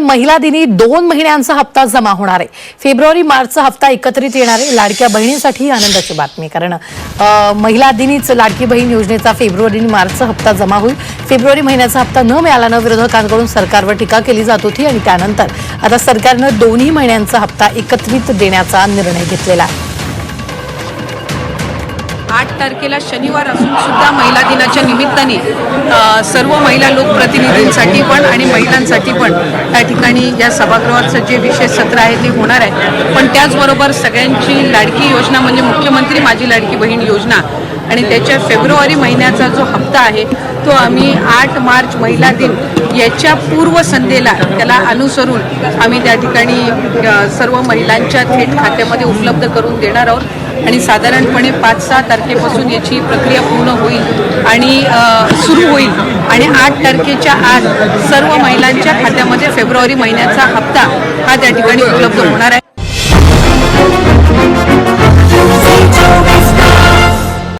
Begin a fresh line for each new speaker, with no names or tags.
महिला दिनी दोन महिन्यांचा हप्ता जमा होणार आहे. फेब्रुवारी मार्चचा हप्ता एकत्रित येणार आहे. लाडक्या बहिणींसाठी आनंदाची बातमी कारण महिला दिनीच लाडकी बहीण योजनेचा फेब्रुवारी आणि मार्चचा हप्ता जमा होईल. फेब्रुवारी महिन्याचा हप्ता न मिळाल्यानं विरोधकांकडून सरकारवर टीका केली जात होती आणि त्यानंतर आता सरकारनं दोन्ही महिन्यांचा हप्ता एकत्रित देण्याचा निर्णय घेतलेला आहे.
आठ तारखेला शनिवार असून सुद्धा महिला दिनाच्या निमित्ताने सर्व महिला लोकप्रतिनिधींसाठी पण आणि महिलांसाठी पण त्या ठिकाणी या सभागृहाचं जे विशेष सत्र आहे ते होणार आहे. पण त्याचबरोबर सगळ्यांची लाडकी योजना म्हणजे मुख्यमंत्री माझी लाडकी बहीण योजना आणि त्याच्या फेब्रुवारी महिन्याचा जो हप्ता आहे तो आम्ही आठ मार्च महिला दिन याच्या पूर्वसंध्येला त्याला अनुसरून आम्ही त्या ठिकाणी सर्व महिलांच्या थेट खात्यामध्ये उपलब्ध करून देणार आहोत. आणि साधारणपणे पाच सहा तारखेपासून याची प्रक्रिया पूर्ण होईल आणि सुरू होईल. आणि आठ तारखेच्या आत सर्व महिलांच्या खात्यामध्ये फेब्रुवारी महिन्याचा हप्ता हा त्या ठिकाणी उपलब्ध होणार आहे.